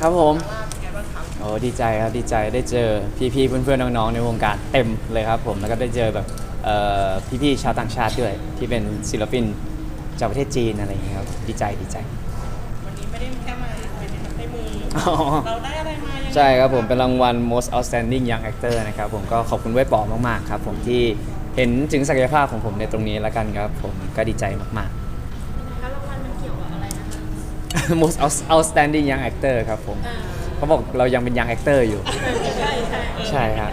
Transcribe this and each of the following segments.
ครับผมลาเป็นไงบ้างครับโอ้ดีใจครับดีใจได้เจอพี่ๆเพื่อนๆน้องๆในวงการเต็มเลยครับผมแล้วก็ได้เจอแบบเอ่อพี่ๆชาวต่างชาติด้วย ที่เป็นศิลปินจากประเทศจีนอะไรอย่างเงี้ยครับดีใจดีใจ วันนี้ไม่ได้แค่มาเป็นในมืออ๋อเราได้อะไรมายังไงใช่ครับผมเป็นรางวัล most outstanding young actor นะครับผมก็ขอบคุณเวทปอมากๆครับผมที่เห็นถึงศักยภาพของผมในตรงนี้แล้วกันครับผมก็ดีใจมากแ most out- outstanding young actor ครับผมเขาบอกเรายังเป็น young actor อยู่ใช่ใช่ใช่ครับ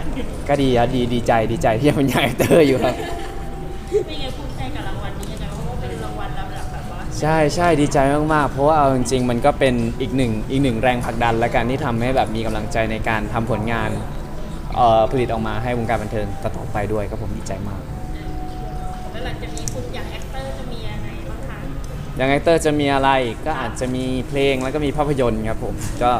ก็ดีครับดีดีใจดีใจที่ยังเป็น young actor อยู่ครับ เป็นไงภูมิใจกับรางวัลนี้ยังไงเพราะว่าเป็นรางวัลลำดับแบบว่าใช่ใช่ดีใจมากๆ เพราะว่าเอาจริงๆ มันก็เป็นอีกหนึ่งอีกหนึ่งแรงผลักดันและกันที่ทำให้แบบมีกำลังใจในการทำผลงานเอ่อผลิตออกมาให้วงการบันเทิงต่อๆไปด้วยก็ผมดีใจมาก แล้วหลังจากนี้คุณอย่างแอคเตอร์จะมีอะไรบ้างคะ ยังไงเตอร์จะมีอะไรก็อาจจะมีเพลงแล้วก็มีภาพยนตร์ครับผมก็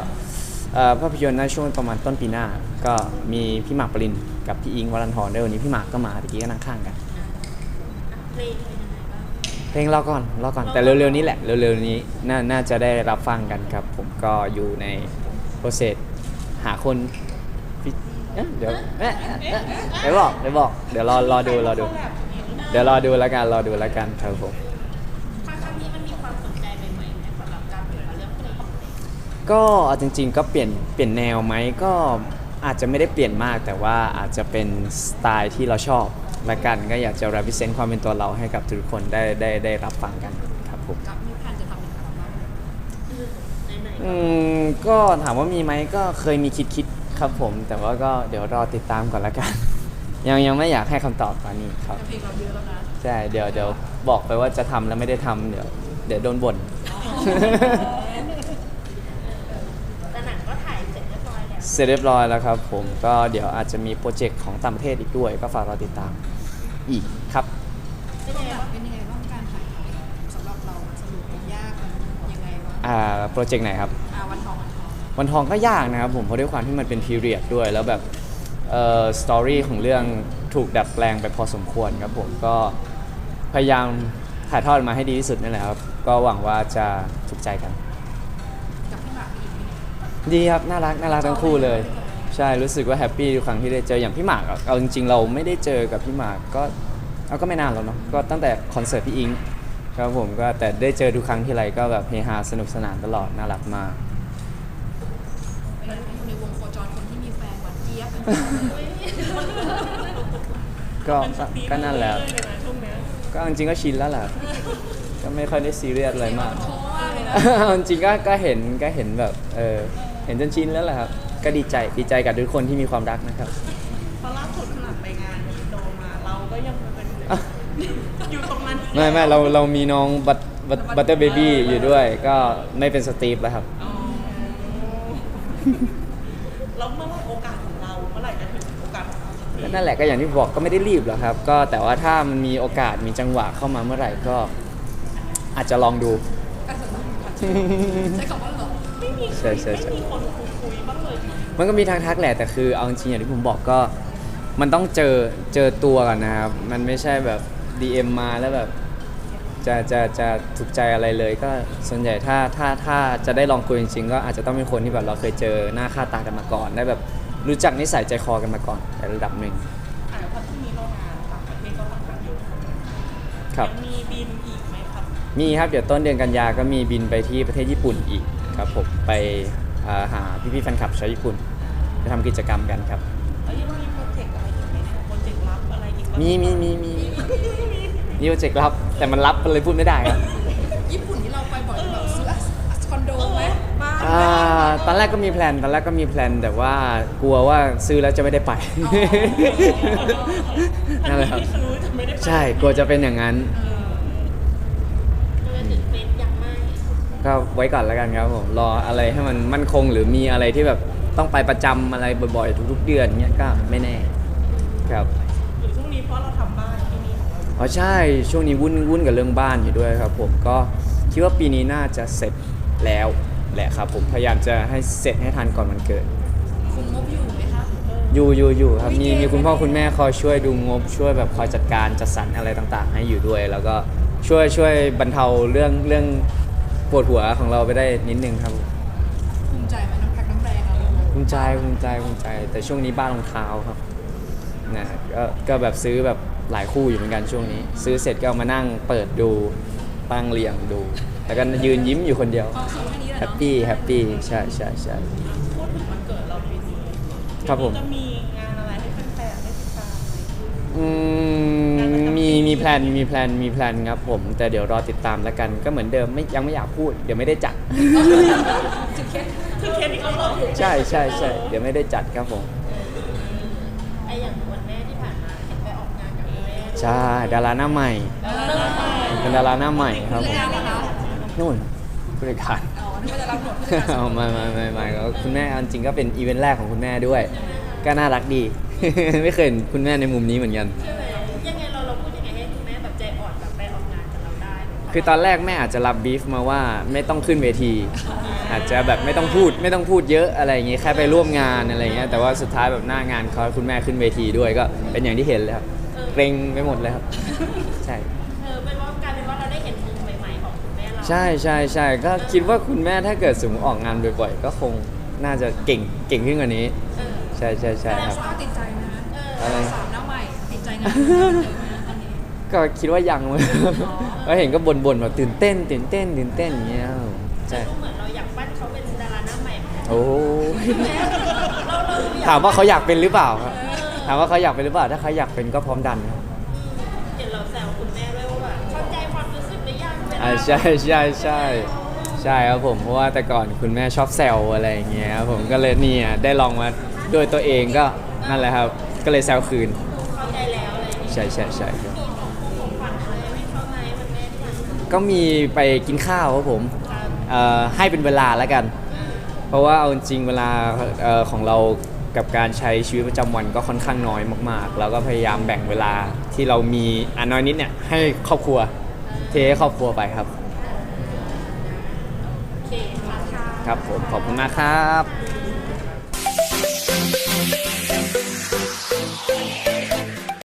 เอ่อภาพยนตร์ในช่วงประมาณต้นปีหน้า ก็มีพี่หมากปรินกับพี่อิงค์วรันทรด้วยวันนี้พี่หมากก็มาตะกี้ก็นั่งข้างกัน เพลงเป็นยังไงบ้างเพลงรอก่อนรอก่อนแต่เร็วๆนี้แหละเร็วๆนี้น่าน่าจะได้รับฟังกันครับ ผมก็อยู่ในโปรเซสหาคนฟิเอ๊ะเดี๋ยวเอ๊ะเอ๊ะเดี๋ยวบอกเดี๋ยวบอกเดี๋ยวรอรอดูรอดู เดี๋ยวรอดูแล้วกันรอดูแล้วกันครับผม ก็เอาจริง ๆ ก็เปลี่ยนเปลี่ยนแนวไหมก็อาจจะไม่ได้เปลี่ยนมากแต่ว่าอาจจะเป็นสไตล์ที่เราชอบละกันก็อยากจะ represent ความเป็นตัวเราให้กับทุกคนได้ได้ได้รับฟังกันครับผมกับมีแผนจะทำเป็นอัลบั้มไหนๆอืมก็ถามว่ามีไหมก็เคยมีคิดคิดๆครับผม แต่ว่าก็เดี๋ยวรอติดตามก่อนละกัน ยังยังไม่อยากให้คำตอบตอนนี้ครับ เพลงเราเยอะแล้วนะใช่เดี๋ยวเดี๋ยวบอกไปว่าจะทำแล้วไม่ได้ทำเดี๋ยวเดี๋ยวโดนบ่นแต่หนังก็ถ่ายเสร็จ เรียบร้อยแล้วเสร็จเรียบร้อยแล้วครับผมก็เดี๋ยวอาจจะมีโปรเจกต์ของต่างประเทศอีกด้วย ก็ฝากรอติดตามอีกครับ เป็นยังไงบ้างเป็นยังไงบ้างการถ่ายทำสำหรับเราสนุกมันยากมันยังไงบ้างอ่าโปรเจกต์ไหนครับ อ่าวันทองวันทองวันทองก็ยากนะครับผมเพราะด้วยความที่มันเป็นพีเรียดด้วย แล้วแบบเอ่อสตอรี่ของเรื่องถูกดัดแปลงไปพอสมควรครับผมก็พยายามถ่ายทอดมาให้ดีที่สุดนี่แหละครับ ก็หวังว่าจะถูกใจกัน ดีครับน่ารักน่ารักทั้งคู่เลย ใช่รู้สึกว่าแฮปปี้ทุกครั้งที่ได้เจออย่างพี่หมากอะเอาจริงๆ เราไม่ได้เจอกับพี่หมากก็เอาก็ไม่นานแล้วเนาะก็ตั้งแต่คอนเสิร์ตพี่อิงครับผมก็แต่ได้เจอทุกครั้งที่ไรก็แบบเฮฮาสนุกสนานตลอดน่ารักมาก เป็นในวงโคจรคนที่มีแฟนหวานเจี๊ยบเป็นก็ก็ก็นั่นแหละเลยนะช่วงเนี้ยก็จริงๆก็ชินแล้วแหละก็ไม่ค่อยได้ซีเรียสอะไรมากโชว์มากเลยนะจริงๆก็ก็เห็นก็เห็นแบบเออ เห็นจนชินแล้วแหละครับ ก็ดีใจดีใจกับทุกคนที่มีความรักนะครับ เพราะล่าสุดขนาดไปงานอินโดมาเราก็ยังเป็นอะอยู่ตรงนั้นไม่ไม่เราเรามีน้องบัตบัตเตอร์เบบี้อยู่ด้วย ก็ไม่เป็นสตีฟแล้วครับ อ๋อแล้วเมื่อไหร่โอกาสของเราเมื่อไหร่จะถึงโอกาสของเราสักทีก็นั่นแหละก็อย่างที่บอกก็ไม่ได้รีบหรอกครับ ก็แต่ว่าถ้ามันมีโอกาสมีจังหวะเข้ามาเมื่อไหร่ก็ อาจจะลองดูก็สนุกหวานเจี๊ยบใช้คำว่าเหรอ ไม่มีใช่ใช่ใช่ ไม่มีคนคุยคุยบ้างเลยมันก็มีทางทักแหละแต่คือเอาจริงๆอย่างที่ผมบอกก็ มันต้องเจอเจอตัวก่อนนะครับ มันไม่ใช่แบบ DM มาแล้วแบบ จะจะจะถูกใจอะไรเลย ก็ส่วนใหญ่ถ้าถ้าถ้าจะได้ลองคุยจริงๆก็อาจจะต้องเป็นคนที่แบบเราเคยเจอหน้าค่าตากันมาก่อน ได้แบบรู้จักนิสัยใจคอกันมาก่อนในระดับหนึ่งอ่าเพราะที่นี้เรางานต่างประเทศก็ค่อนข้างเยอะครับ ยังมีบินอีกไหมครับ มีครับ เดี๋ยวต้นเดือนกันยาก็มีบินไปที่ประเทศญี่ปุ่นอีก ครับผมไปอ่าหาพี่ๆแฟนคลับชาวญี่ปุ่นไปทำกิจกรรมกันครับแล้วยังมีโปรเจกต์อะไรอีกไหมเนี่ยโปรเจกต์ลับอะไรอีกบ้างมีมีมีมีมีโปรเจกต์ลับแต่มันลับมันเลยพูดไม่ได้ครับญี่ปุ่นที่เราไปบ่อยแบบซื้อคอนโดไหมบ้านอ่าตอนแรกก็มีแพลนตอนแรกก็มีแพลนแต่ว่ากลัวว่าซื้อแล้วจะไม่ได้ไปนั่นแหละครับที่ซื้อจะไม่ได้ไปใช่กลัวจะเป็นอย่างนั้น ก็จะถึงเป็นยังไม่ ก็ไว้ก่อนแล้วกันครับผมรออะไรให้มันมั่นคงหรือมีอะไรที่แบบต้องไปประจำอะไรบ่อยๆทุกๆเดือนเนี้ยก็ไม่แน่ครับหรือช่วงนี้เพราะเราทำบ้านที่นี่ของเราอ๋อใช่ช่วงนี้วุ่นวุ่นกับเรื่องบ้านอยู่ด้วยครับ ผมก็คิดว่าปีนี้น่าจะเสร็จแล้วแหละครับผมพยายามจะให้เสร็จให้ทันก่อนวันเกิด คุมงบอยู่ไหมคะอยู่อยู่อยู่ครับมีอุ๊ยเก่งมีคุณพ่อคุณแม่คอยช่วยดูงบช่วยแบบคอยจัดการจัดสรรอะไรต่างๆ ให้อยู่ด้วย แล้วก็ช่วยช่วยบรรเทาเรื่องเรื่อง ปวดหัวของเราไปได้นิดนึงครับภูมิใจไหมน้ภูมิใจภูมิใจภูมิใจ แต่ช่วงนี้บ้านรองเท้าครับนะก็ก็แบบซื้อแบบหลายคู่อยู่เหมือนกันช่วงนี้ ซื้อเสร็จก็เอามานั่งเปิดดูตั้งเรียงดู แล้วก็ยืนยิ้มอยู่คนเดียวพอสูงแค่นี้แหละแฮปเนาะปี้แฮปปี้ใช่ใช่ใช่ พูดถึงวันเกิดเราปีนี้ครับผม จะมีงานอะไรให้แฟนๆได้ติดตามไหมอืมมีมีแพ ลนมีแพลนมีแพลนครับผม แต่เดี๋ยวรอติดตามแล้วกันก็เหมือนเดิมไม่ยังไม่อยากพูด เดี๋ยวไม่ได้จัด คือเคสที่เขาบอกใช่ใช่ใช่เดี๋ยวไม่ได้จัดครับผม ไออย่างวันแม่ที่ผ่านมาเห็นไปออกงานกับคุณแม่ด้วยใช่ดาราหน้าใหม่เริ่มใหม่เป็นดาราหน้าใหม่ครับผมงานเหรอคะนู่นผู้จัดการ อ๋อนี่ก็จะรับหมดผู้จัดการส่วนเอาตัวไม่ไม่ไม่ไม่ก็คุณแม่เอาจริงก็เป็นอีเวนต์แรกของคุณแม่ด้วย ก็น่ารักดี ไม่เคยเห็นคุณแม่ในมุมนี้เหมือนกัน ใช่ไหม คือตอนแรกแม่อาจจะรับบีฟมาว่าไม่ต้องขึ้นเวที อาจจะแบบไม่ต้องพูดไม่ต้องพูดเยอะอะไรอย่างงี้แค่ไปร่วมงานอะไรเงี้ยแต่ว่าสุดท้ายแบบหน้างานเขาคุณแม่ขึ้นเวทีด้วยก็เป็นอย่างที่เห็นเลยครับเกรงไปหมดเลยครับ ใช่เออเป็นว่ากลายเป็นว่าเราได้เห็นมุมใหม่ๆของคุณแม่เราใช่ใช่ใช่ก็คิดว่าคุณแม่ถ้าเกิดสมมติออกงานบ่อยๆก็คงน่าจะเก่งเก่งขึ้นกว่านี้เออใช่ใช่ใช่แสดคงรับว่าติดใจนะเอออะไรสาวหน้าใหม่ติดใจงานเดิมนะตอนนี้ ก็คิดว่ายังเลยก็เห็นก็บ่นๆแบบตื่นเต้น ตื่นเต้น ตื่นเต้นอย่างเงี้ยครับใช่ดูเหมือนเราอยากปั้นเขาเป็นดาราหน้าใหม่เหมือนกันโอ้ยเราเราอยกถามว่าเขาอยากเป็นหรือเปล่าครับถามว่าเขาอยากเป็นหรือเปล่า ถ้าเขาอยากเป็นก็พร้อมดันครับเห็นเราแซวคุณแม่ด้วยว่าแบบเข้าใจความรู้สึกหรือยังเวลาอ่าใช่ใช่ใช่ใช่ครับผมเพราะว่าแต่ก่อนคุณแม่ชอบแซวอะไรอย่างเงี้ยครับผมก็เลยเนี่ยได้ลองมาด้วยตัวเองก็นั่นแหละครับ ก็เลยแซวคืนเข้าใจแล้วอะไรอย่างเงี้ยใช่ใช่ใช่ครับ ก็มีไปกินข้าวครับผมครับเอ่อให้เป็นเวลาแล้วกัน เพราะว่าเอาจริงๆเวลาเอ่อของเรากับการใช้ชีวิตประจำวันก็ค่อนข้างน้อยมากๆ แล้วก็พยายามแบ่งเวลาที่เรามีอันน้อยนิดเนี่ยให้ครอบครัวเทให้ครอบครัวไปครับโอเคค่ะ ครับผมขอบคุณมากครับ